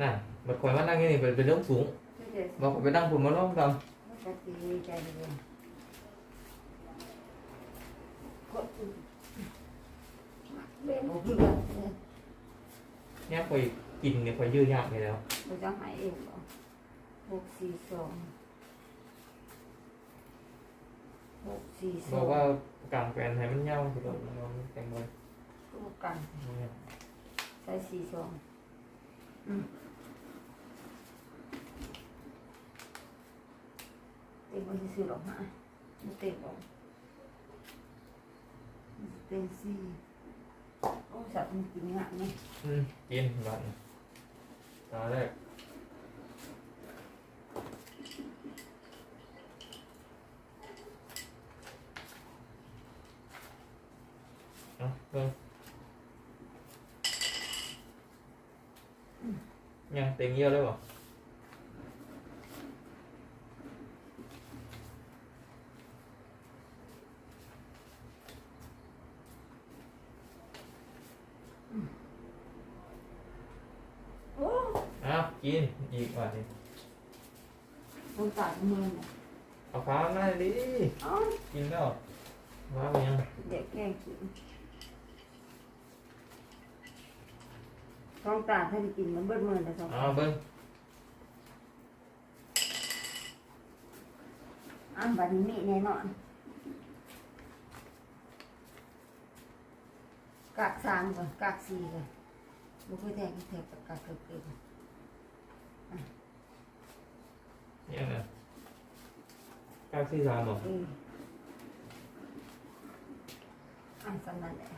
น่ะบัดข่อยมานั่งอยู่นี่เป็นเป็นเรื่องสูงบอกข่อยไปนั่งพุ่นมาลงตามก็ดีใจเลยก็เล่นเพื่อนเนี่ยเนี่ยข่อยกินเนี่ยข่อยยืดยากไปแล้วเราจะหายเองเหรอหกสี่สองหกสี่สบอองกว่ากลางแฟนให้มันเงาสุดแล้วเราแต่งไว้คู่กัน เนี่ยใช้สี่สองอืมเต็มมันซื้อหรอกฮะมันเต็มหรอกเต็มสี่โอ้สัตว์มันกินงานไหมอืม กินบัดนี้ตาแรกเอาเบิ่งยังเต็งเยอะเลยบ่ โอ้ อ้าว กินอีกว่านี่ต้องตัดมือเนี่ยเอาฟ้ามาดิเอ้ากินแล้วว้าวยังเด็กแกล้งกินต้องตาถ้าได้กินมันเบิดมือแต่สองเอาเบิ่งอะบัดนี้มีแน่นอนกากสามก่อนกากสี่ก่อนบุกไปแทงแทงกากเกิดเกิดเนี่ยนะเก้า สี่สามบ่เอออะสำนันแหละ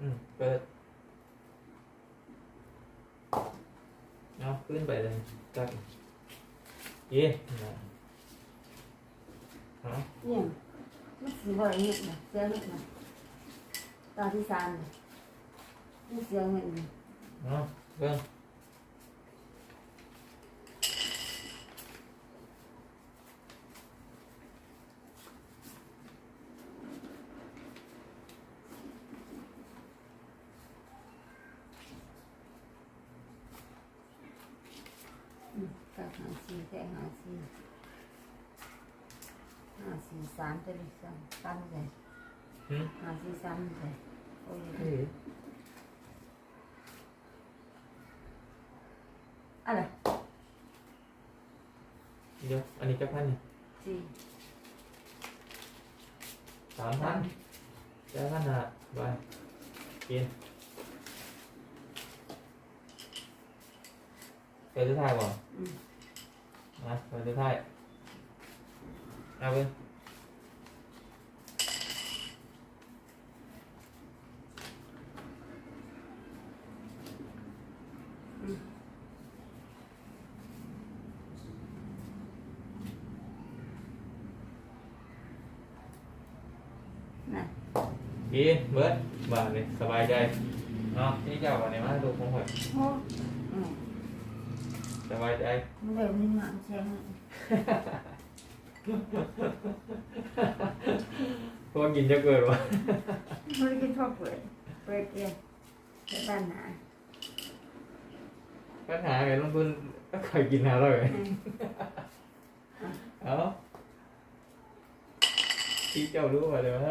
อืมเปิดเอาขึ้นไปเลยจัดกินนะเอาเนี่ยมันสีบ่อยนิดนะเสียนิดนะตาที่สามเนี่ยมันเสียเงินนี่เอาเบิ่ง อืมกากหาสี่แทงหาสี่ห้าสี่สามจะได้สามสามเลยหืมห้าสี่สามเลยโอ้ยเฮ้ยอะไรเดี๋ยวอันนี้จะพันนี่สี่สามพันจะพันหาไปกินเปิดสุดท้ายบ่อืมนะเปิดสุดท้ายเอาเบิ่ง น่ะ กินเบิดบ้านนี่สบายใจเนาะที่เจ้าวันนี้มาดูของข่อยโอ้อืมสบายใจมันเลยมีงานแชงพวกกินจะเกิดวะไม่ได้กินชอบเปิดเปิดเองเปิดบ้านหนาปัญหาไงลงทุนก็เคยกินหาเลยอืมเอาที่เจ้ารู้ว่าเดี๋ยวน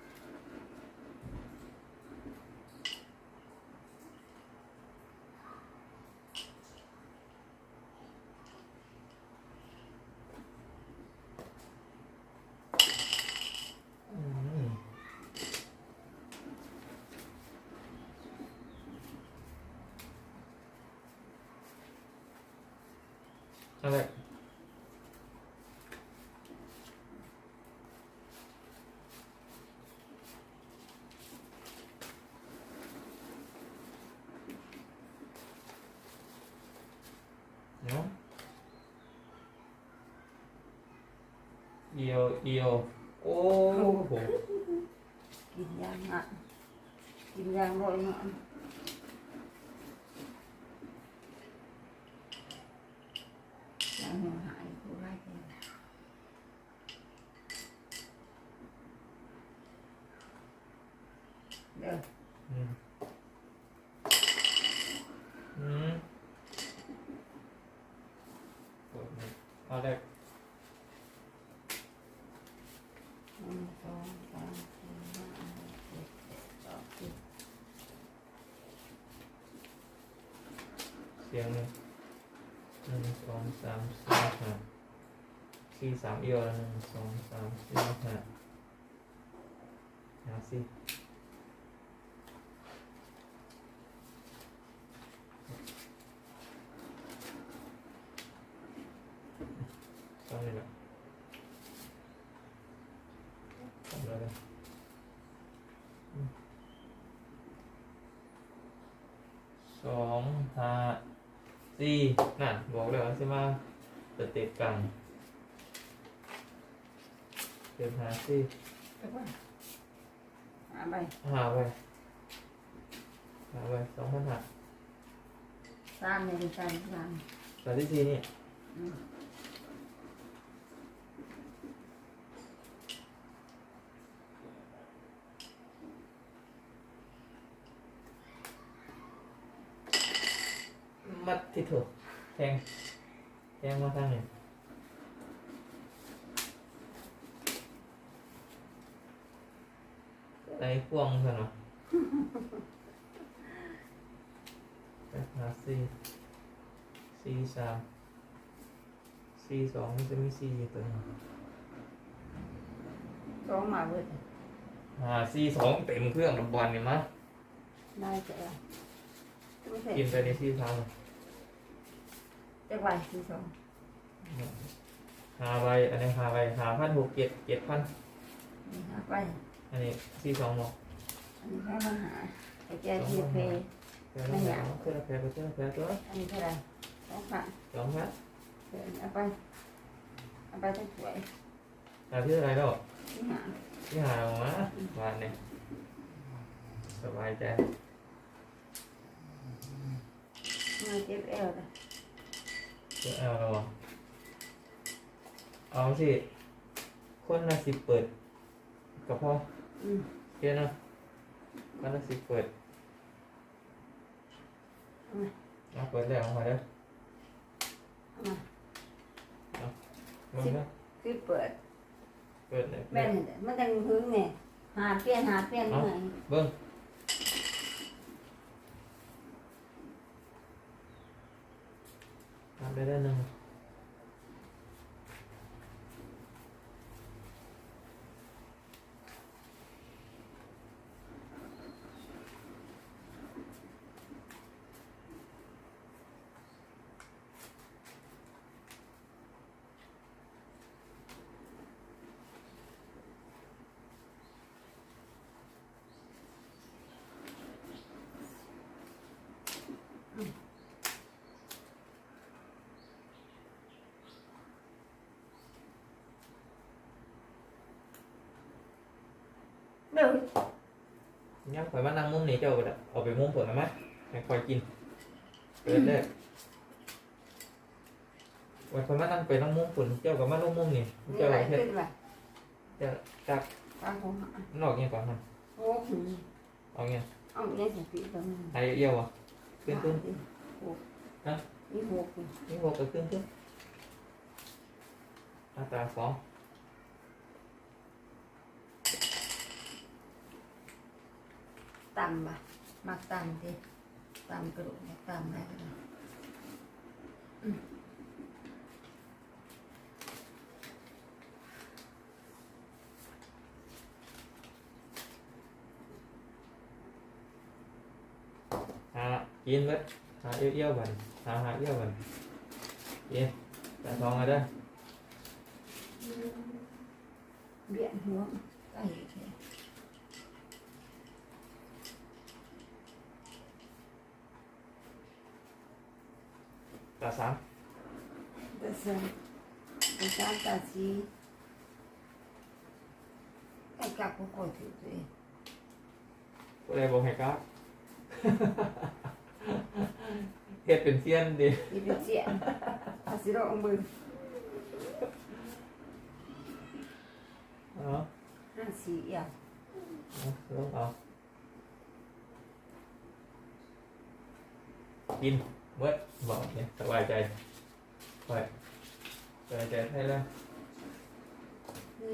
หนึ่งสองสามสี่ห้าหก เจ็ดแปดเก้าสิบเสียง หนึ่งสองสามสี่ห้าสี่สามเอียวหนึ่งสองสามสี่ห้าหาสิต้องเลยนะทำเลยสองห้า สี่นั่นบอกเลยว่าใช่ไหมจะติดกันเดี๋ยวหาสี่ไปก่อนหาไปหาไปหาไปสองพันหาสามหนึ่งสามสามตอนที่สี่นี่ อืม มัดที่ถูกแทงแทงมาทางไหนไหนพวงเถอะเนาะไปหาสี่สี่สามสี่สองมันจะมีสี่อยู่ตัวหนึงสองมาเบิดหาสี่สองเต็มเครื่องระบอลเนี่ยมั้ยได้จะไม่ใช่กินไปในที่ทาง จะไหวที่สองหาใบอันนี้หาใบหาพันหกเจ็ดเจ็ดพันนี่หาไปอันนี้สี่สองหมดอันนี้แค่ปัญหาไอ้แกที่เพย์เดี๋ยวเราเอาเพื่อแพ้ไปเพื่อแพ้ตัวอันนี้เท่าไหร่สองพันสองพันเดินเอาไปเอาไปทั้งสวยหาที่อะไรแล้วที่หาที่หาออกมาวันนี้สบายใจมาเจ็บเอวเลย เพื่อเอาเราเอาสิ คนละสิบเปิดกับพ่ออืมเพี้ยนะคนละสิบเปิดเอาเปิดแล้วมาเด้อเอามามึงนะคือเปิดเปิดเลยแม่นเห็นมันจะพึ่งเนี่ยหาเปลี่ยนหาเปลี่ยนเหนื่อยเบิ้ง ทำไยวยังข่อยมานั่งมุมนี้เจ้าก็ได้เอาไปมุมเปิดมาไหมให้ข่อยกินเปิดเลยวันข่อยมานั่งไปนั่งมุมฝนเจ้าก็มาลงมุมนี่นี่เจ้าไหลเฮ็ดขึ้นไปเจ้าจักตามผมหานอกเงี้ยก่อนมันโอ้โหเอาเงี้ยเอาเนี่ยสิปีตรงนี้ไอเอี้ยวอะขึ้นขึ้นหกฮะนี่หกนี่นี่หกก็ขึ้นขึ้นอัตราสอง ต่ำป่ะมักต่ำดิต่ำกระดูกมักต่ำได้ก็ได้อืมหากินเว้ยหาเอี้ยวเอี้ยวบันหาหาเอี้ยวบันกินแต่สองเลยเด้อเบียนหัวไอ้เหี้ย แต่สามตาสามตาสามตาสี่ไอ้กักก็คอยถือตัวเองก็เลยบอกให้ครับเฮ็ดเป็นเซียนดิอีเป็นเสียนอาสิรองมือเอ๋อห้าสี่เอี่ยวเอาลงเอากิน เมื่อบอกเนี่ยสบายใจไปสบายใจให้แล้วนี่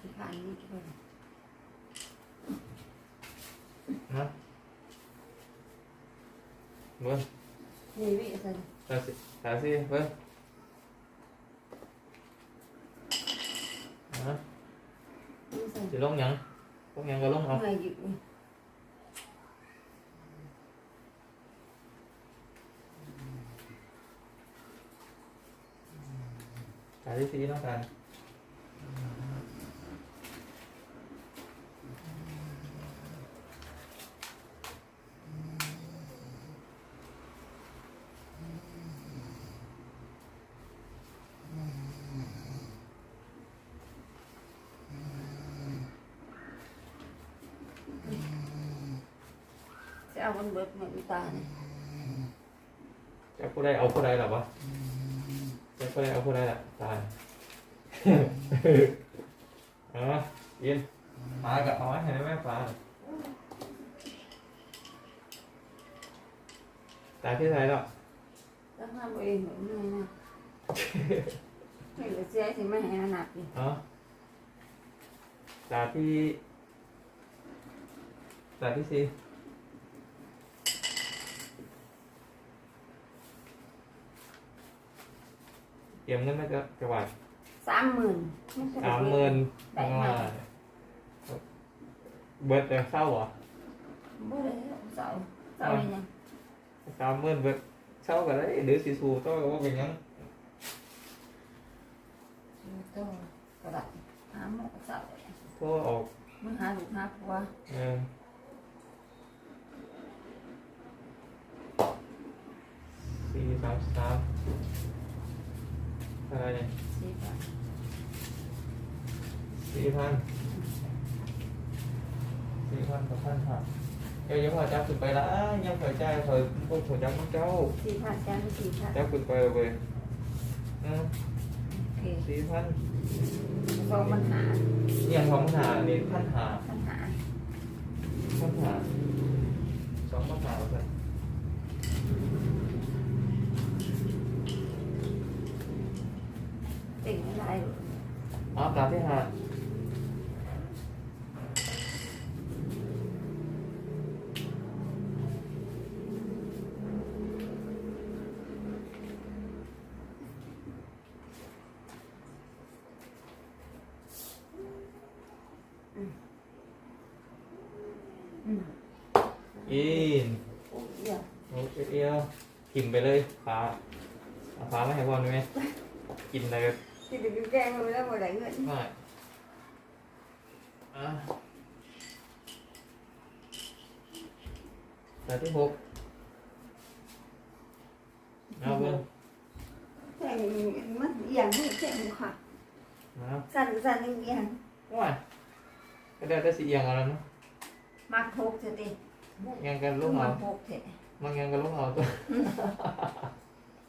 ที่ผ่านนี่ก็นะเมื่อนี่วิสันตาสิตาสิเมื่อนะวิสันสิลงหยังลงหยังก็ลงเอา เมื่อยหยุดนี่ตาที่สี่ต้องการจะเอาบนเบิดเหมือนตาเนี่ยจะผู้ใดเอาผู้ใดหรอวะจะผู้ใดเอาผู้ใดล่ะตายเอามายินฟ้ากับเอาไว้ให้ได้ไหมฟ้าตายที่ไหนหรอแล้วทำเองเหมือนนี่นะไม่เหลือเสียสิไม่ให้หนักดิเนาะตาที่ตาที่สี่ รียมเงินมาจะจะไหวสามหมื่นสามหมื่นได้ไหมเบิดจะเศร้าเหรอบ่ได้เสาเสาเนี่ยสามหมื่นเบิดเศร้ากันเลยหรือสีสูต้องว่าเป็นหยังตัวกระดาษหาหมอเสาโทรออกมึงหาลูกหาผัวเออสี่สามสาม อะไรเนี่ยสิบาทสี่พันสี่พันกับพันค่ะเอ้ยยังพอจับขึ้นไปละยังพอใจพอพวกผมจับมันเจ้าสี่พันแสนสี่พันจับขึ้นไปเลยอืมโอเคสี่พันสองปัญหาอย่างของหานี่พันหาปัญหาพันหาสองพันหาแล้วกัน ติ่งอะไร อ๋อตามที่หา อืม อินโอ้ยเดี๋ยวโอ้เอียวกินไปเลยฟ้าเอาฟ้าไม่ให้บอลได้ไหมกินอะไรก็ที่เด็กแกงเลยแล้วบ่ได้เงินไม่อะแต่ที่หกเอาเบิ้งแข่งมันเอียงให้แข่งค่ะนะสั่นสั่นเอียงว้ายก็ได้แต่สีเอียงเอาแล้วเนาะมักพกจะดิ ยังกันลูกมัเอากพกเถอะมันยังกันลูกเอาตัว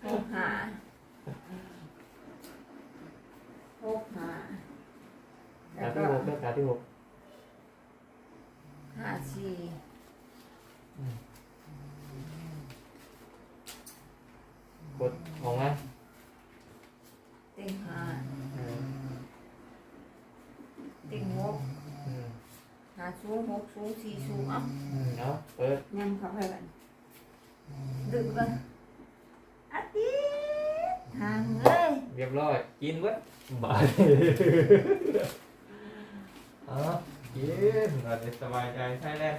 พกหาพกหาแล้ตาวที่ก็หกก็ตาที่หกหาสี่กดของนะ เต็งหา เออ เต็งหก อืม หาสูงหกสูงสี่สูงเอะอืมเอาเปิดยังเข้าไปกันดึกกันอาทิตย์ทางเลยเรียบร้อย กินเว้ยบายเอากินเราจะสบายใจใช่แล้ว